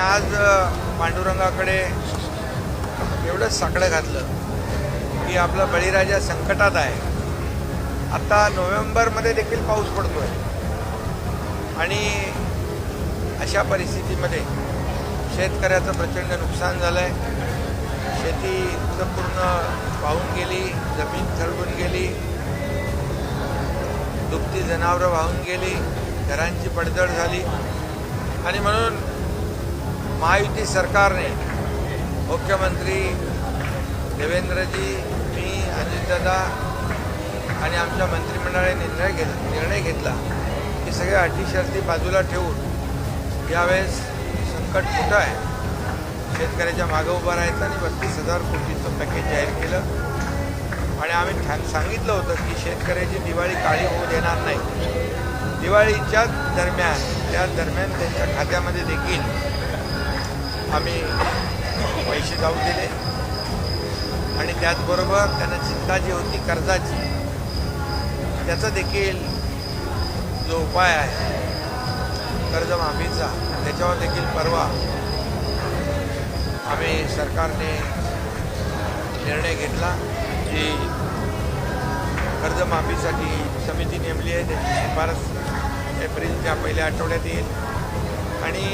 आज पांडुरंगाकडे एवढंच साकडं घातलं की आपला बळीराजा संकटात आहे. आता नोव्हेंबरमध्ये देखील पाऊस पडतोय. आणि अशा परिस्थितीमध्ये शेतकऱ्याचं प्रचंड नुकसान झालं आहे शेती तर पूर्ण वाहून गेली जमीन खरडून गेली. दुभती जनावरं वाहून गेली घरांची पडझड झाली. आणि म्हणून महायुती सरकारने मुख्यमंत्री देवेंद्रजी मी अजितदादा आणि आमच्या मंत्रिमंडळाने निर्णय घेत निर्णय घेतला की सगळ्या अटी शर्ती बाजूला ठेवून यावेळेस संकट मोठं आहे? शेतकऱ्याच्या मागं उभं राहायचं आणि बत्तीस हजार कोटीचं पॅकेज जाहीर केलं. आणि आम्ही ठाण सांगितलं होतं की शेतकऱ्याची दिवाळी काळी होऊ देणार नाही. दिवाळीच्या दरम्यान त्या दरम्यान त्यांच्या खात्यामध्ये देखील आम्ही पैसे जाऊ दिले. आणि त्याचबरोबर त्यांना चिंता जी होती कर्जाची त्याचा देखील जो उपाय आहे कर्जमाफीचा त्याच्यावर देखील परवा आम्ही सरकारने निर्णय घेतला की कर्जमाफीसाठी समिती नेमली आहे त्याची शिफारस एप्रिलच्या पहिल्या आठवड्यात येईल. आणि